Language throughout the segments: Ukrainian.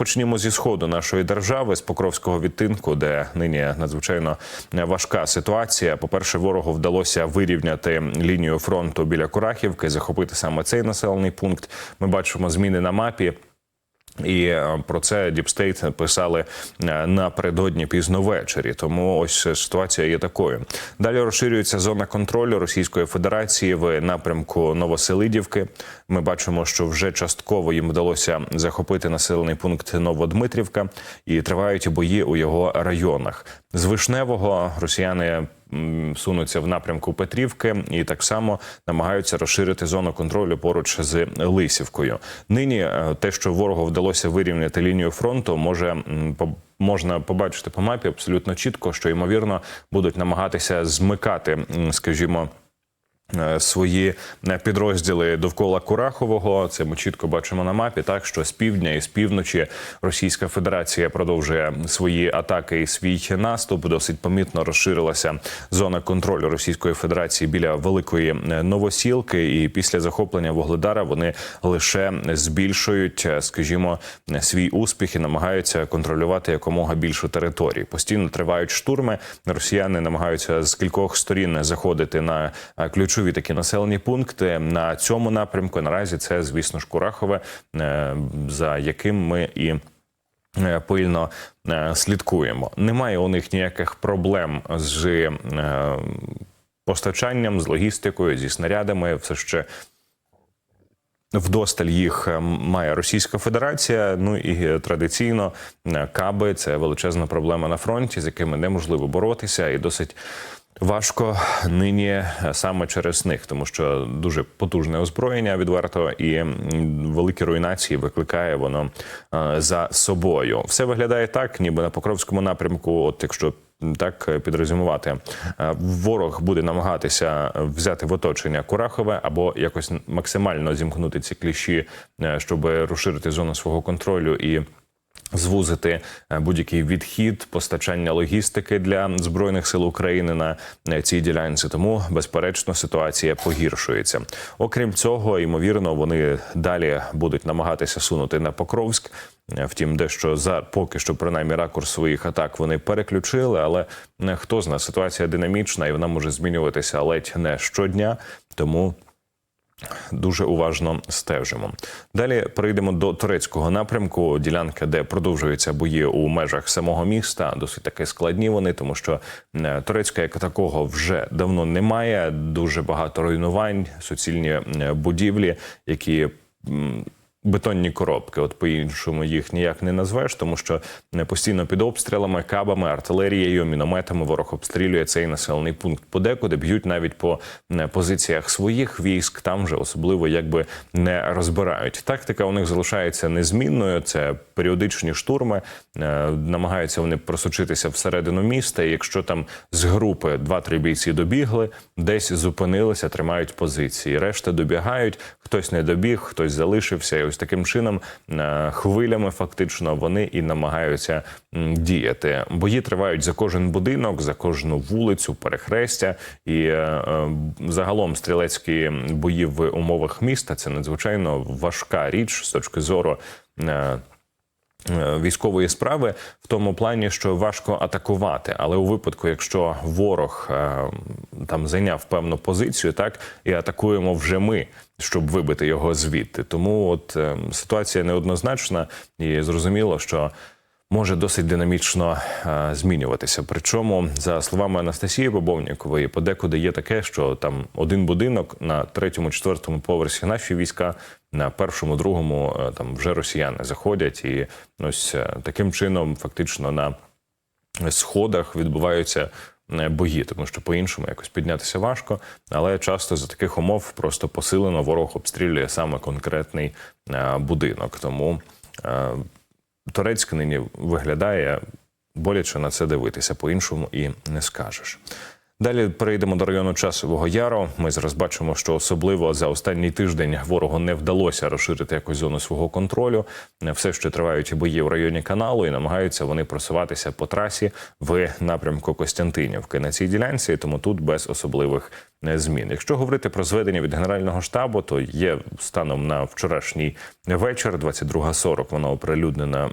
розпочнімо зі сходу нашої держави з Покровського відтинку, де нині надзвичайно важка ситуація. По перше, ворогу вдалося вирівняти лінію фронту біля Курахівки, захопити саме цей населений пункт. Ми бачимо зміни на мапі. І е, про це Діпстейт писали е, напередодні пізно ввечері. Тому ось ситуація є такою. Далі розширюється зона контролю Російської Федерації в напрямку Новоселидівки. Ми бачимо, що вже частково їм вдалося захопити населений пункт Новодмитрівка і тривають бої у його районах. З вишневого росіяни сунуться в напрямку Петрівки і так само намагаються розширити зону контролю поруч з Лисівкою. Нині е, те, що ворогу вдалося вирівняти лінію фронту, може по- можна побачити по мапі абсолютно чітко, що ймовірно будуть намагатися змикати, скажімо. Е, Свої е, підрозділи довкола Курахового, це ми чітко бачимо на мапі. Так що з півдня і з півночі Російська Федерація продовжує свої атаки і свій наступ. Досить помітно розширилася зона контролю Російської Федерації біля великої е, новосілки. І після захоплення Вугледара вони лише збільшують, скажімо, свій успіх і намагаються контролювати якомога більшу територію. Постійно тривають штурми. Росіяни намагаються з кількох сторін заходити на е, ключові такі населені пункти на цьому напрямку. Наразі це, звісно ж, Курахове, е, за яким ми і. е, Пильно е, слідкуємо. Немає у них ніяких проблем з постачанням, з логістикою, зі снарядами. Все ще Вдосталь їх має Російська Федерація. Ну і традиційно каби це величезна проблема на фронті, з якими неможливо боротися, і досить важко нині е, саме через них, тому що дуже потужне озброєння відверто і великі руйнації викликає воно е, за собою. Все виглядає так, ніби на Покровському напрямку, от якщо так підрозумувати, е, ворог буде намагатися взяти в оточення Курахове або якось максимально зімкнути ці кліщі, щоб розширити зону свого контролю і. Звузити е, будь-який відхід постачання логістики для збройних сил України на е, цій ділянці. Тому безперечно ситуація погіршується. Окрім цього, ймовірно, вони далі будуть намагатися сунути на Покровськ. Е, Втім, дещо за поки що принаймні ракурс своїх атак вони переключили. Але хто знає, ситуація динамічна і вона може змінюватися ледь не щодня. Тому дуже уважно стежимо. Далі перейдемо до турецького напрямку. Ділянка, де продовжуються бої у межах самого міста. Досить таки складні вони, тому що е, турецька як такого вже давно немає. Дуже багато руйнувань, суцільні е, будівлі, які. Бетонні коробки, от по-іншому їх ніяк не назвеш, тому що не постійно під обстрілами, кабами, артилерією, мінометами ворог обстрілює цей населений пункт. Подекуди б'ють навіть по е, позиціях своїх військ. Там вже особливо якби не розбирають. Тактика у них залишається незмінною. Це періодичні штурми. Е, Намагаються вони просочитися всередину міста. І якщо там з групи 2-3 бійці добігли, десь зупинилися, тримають позиції. Решта добігають. Хтось не добіг, хтось залишився. Ось таким чином е, хвилями фактично вони і намагаються діяти. Бої тривають за кожен будинок, за кожну вулицю, перехрестя. І е, е, загалом стрілецькі бої в умовах міста це надзвичайно важка річ з точки зору. Е, Військової справи в тому плані, що важко атакувати, але у випадку, якщо ворог е, там зайняв певну позицію, так і атакуємо вже ми, щоб вибити його звідти. Тому от е, ситуація неоднозначна, і зрозуміло, що може досить динамічно е, змінюватися. Причому, за словами Анастасії Бобовнікової, подекуди є таке, що там один будинок на третьому, четвертому поверсі наші війська, на першому, другому е, там вже росіяни заходять, і ось е, таким чином, фактично, на сходах відбуваються. Бої, тому що по-іншому якось піднятися важко, але часто за таких умов просто посилено ворог обстрілює саме конкретний будинок. Тому Турецьк нині виглядає боляче на це дивитися, по-іншому і не скажеш. Далі перейдемо до району часового яру. Ми зараз бачимо, що особливо за останній тиждень ворогу не вдалося розширити якусь зону свого контролю. Все ще тривають бої в районі каналу, і намагаються вони просуватися по трасі в напрямку Костянтинівки на цій ділянці. Тому тут без особливих е, змін. Якщо говорити про зведення від генерального штабу, то є станом на вчорашній вечір, 22.40, Вона оприлюднена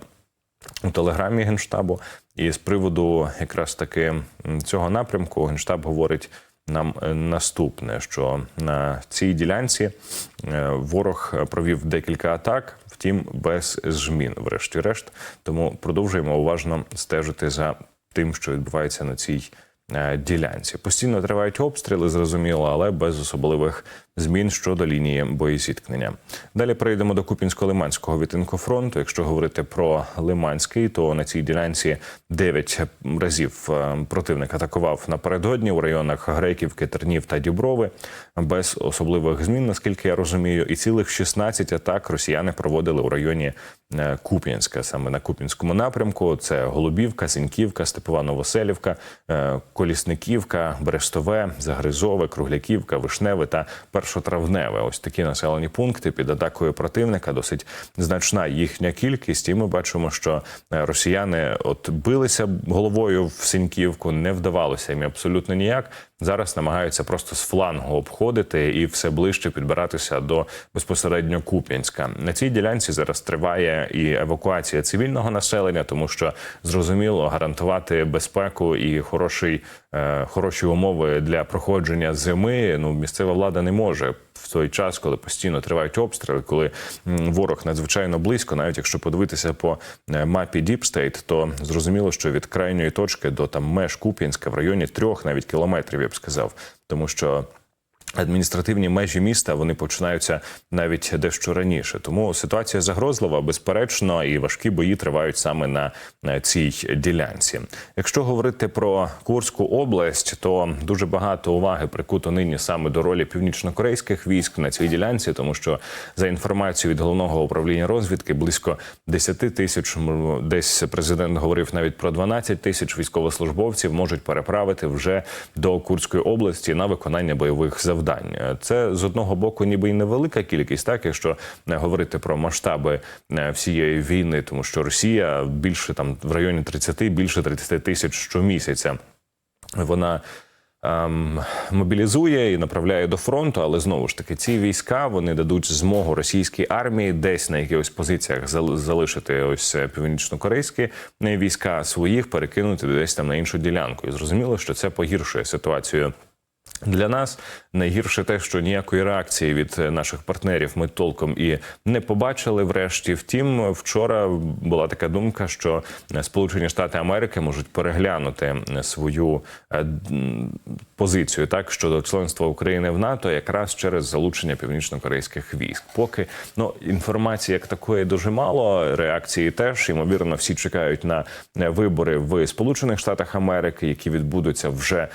у телеграмі генштабу. І з приводу якраз таки цього напрямку генштаб говорить нам е, наступне: що на цій ділянці е, ворог провів декілька атак, втім без змін, врешті-решт. Тому продовжуємо уважно стежити за тим, що відбувається на цій е, ділянці. Постійно тривають обстріли, зрозуміло, але без особливих змін щодо лінії боєзіткнення. Далі перейдемо до Купінсько-Лиманського відтинку фронту. Якщо говорити про Лиманський, то на цій ділянці 9 разів е, противник атакував напередодні у районах Греківки, Тернів та Діброви без особливих змін, наскільки я розумію, і цілих 16 атак росіяни проводили у районі е, Куп'янська, саме на Куп'янському напрямку. Це Голубівка, Синьківка, Степова Новоселівка, е, Колісниківка, Берестове, Загризове, Кругляківка, Вишневе та Першотравневе. Ось такі населені пункти під атакою противника. Досить значна їхня кількість. І ми бачимо, що е, росіяни от билися головою в Сіньківку, не вдавалося їм абсолютно ніяк. Зараз намагаються просто з флангу обходити і все ближче підбиратися до безпосередньо Куп'янська. На цій ділянці зараз триває і евакуація цивільного населення, тому що зрозуміло гарантувати безпеку і хороший, е, хороші умови для проходження зими. Ну місцева влада не може в той час, коли постійно тривають обстріли, коли ворог надзвичайно близько, навіть якщо подивитися по е, мапі State, то зрозуміло, що від крайньої точки до там меж Куп'янська в районі трьох навіть кілометрів, я б сказав, тому що. Адміністративні межі міста вони починаються навіть дещо раніше. Тому ситуація загрозлива, безперечно, і важкі бої тривають саме на цій ділянці. Якщо говорити про Курську область, то дуже багато уваги прикуто нині саме до ролі північнокорейських військ на цій ділянці, тому що за інформацією від головного управління розвідки близько 10 тисяч десь президент говорив навіть про 12 тисяч військовослужбовців можуть переправити вже до Курської області на виконання бойових завдань. Це з одного боку, ніби й невелика кількість, так якщо не говорити про масштаби е, всієї війни, тому що Росія більше там в районі 30, більше 30 тисяч щомісяця. Вона ем, мобілізує і направляє до фронту, але знову ж таки ці війська вони дадуть змогу російській армії десь на якихось позиціях зал- залишити ось е, північно-корейські е, війська своїх перекинути десь там на іншу ділянку. І зрозуміло, що це погіршує ситуацію. Для нас найгірше те, що ніякої реакції від е, наших партнерів ми толком і не побачили. Врешті, втім, вчора була така думка, що е, Сполучені Штати Америки можуть переглянути е, свою позицію так щодо членства України в НАТО, якраз через залучення північно-корейських військ. Поки ну інформації як такої дуже мало, реакції теж ймовірно всі чекають на вибори в Сполучених Штатах Америки, які відбудуться вже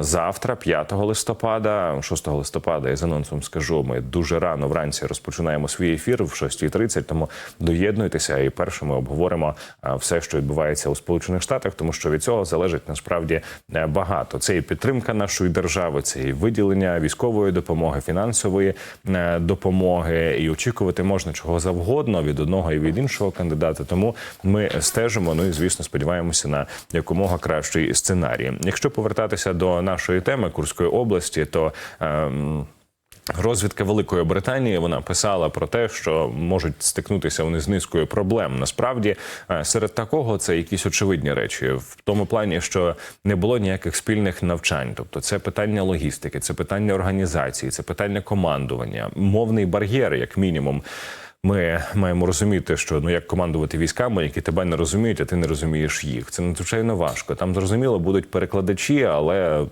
завтра, 5 листопада, 6 листопада. Я з анонсом скажу. Ми дуже рано вранці розпочинаємо свій ефір в 6.30, Тому доєднуйтеся і першими обговоримо е, все, що відбувається у Сполучених Штатах, тому що від цього залежить насправді е, багато. Це і підтримка нашої держави, це і виділення військової допомоги, фінансової е, допомоги, і очікувати можна чого завгодно від одного і від іншого кандидата. Тому ми стежимо. Ну і звісно, сподіваємося на якомога кращий сценарій. Якщо повертатися до нашої теми Курської області, то ем, Розвідка Великої Британії вона писала про те, що можуть стикнутися вони з низкою проблем. Насправді е, серед такого це якісь очевидні речі, в тому плані, що не було ніяких спільних навчань. Тобто, це питання логістики, це питання організації, це питання командування, мовний бар'єр, як мінімум. Ми маємо розуміти, що ну як командувати військами, які тебе не розуміють, а ти не розумієш їх. Це надзвичайно важко. Там зрозуміло будуть перекладачі, але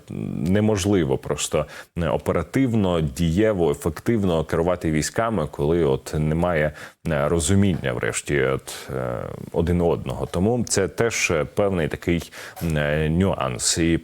неможливо просто е, оперативно, дієво, ефективно керувати військами, коли от немає е, розуміння, врешті, от е, один одного. Тому це теж певний такий нюанс. І